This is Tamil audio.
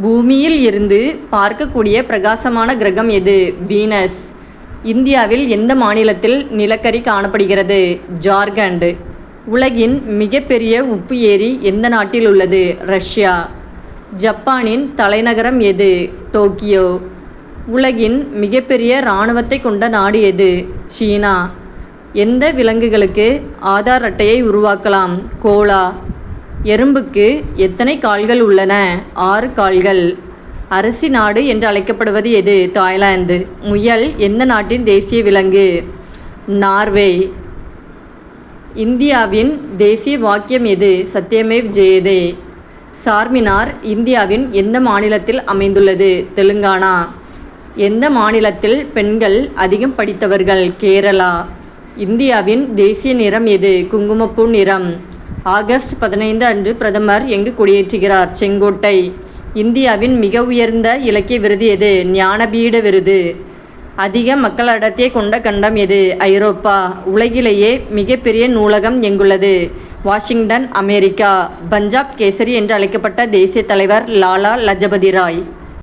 பூமியில் இருந்து பார்க்கக்கூடிய பிரகாசமான கிரகம் எது? வீனஸ். இந்தியாவில் எந்த மாநிலத்தில் நிலக்கரி காணப்படுகிறது? ஜார்க்கண்ட். உலகின் மிகப்பெரிய உப்பு ஏரி எந்த நாட்டில் உள்ளது? ரஷ்யா. ஜப்பானின் தலைநகரம் எது? டோக்கியோ. உலகின் மிகப்பெரிய இராணுவத்தை கொண்ட நாடு எது? சீனா. எந்த விலங்குகளுக்கு ஆதார் அட்டையை உருவாக்கலாம்? கோலா. எறும்புக்கு எத்தனை கால்கள் உள்ளன? ஆறு கால்கள். அரிசி நாடு என்று அழைக்கப்படுவது எது? தாய்லாந்து. முயல் எந்த நாட்டின் தேசிய விலங்கு? நார்வே. இந்தியாவின் தேசிய வாக்கியம் எது? சத்யமேவ் ஜெயதே. சார்மினார் இந்தியாவின் எந்த மாநிலத்தில் அமைந்துள்ளது? தெலுங்கானா. எந்த மாநிலத்தில் பெண்கள் அதிகம் படித்தவர்கள்? கேரளா. இந்தியாவின் தேசிய நிறம் எது? குங்குமப்பூ நிறம். ஆகஸ்ட் பதினைந்து அன்று பிரதமர் எங்கு கொடியேற்றுகிறார்? செங்கோட்டை. இந்தியாவின் மிக உயர்ந்த இலக்கிய விருது எது? ஞானபீட விருது. அதிக மக்கள் அடர்த்தியை கொண்ட கண்டம் எது? ஐரோப்பா. உலகிலேயே மிகப்பெரிய நூலகம் எங்குள்ளது? Washington America. பஞ்சாப் கேசரி என்று அழைக்கப்பட்ட தேசிய தலைவர் லாலா லஜபதி ராய்.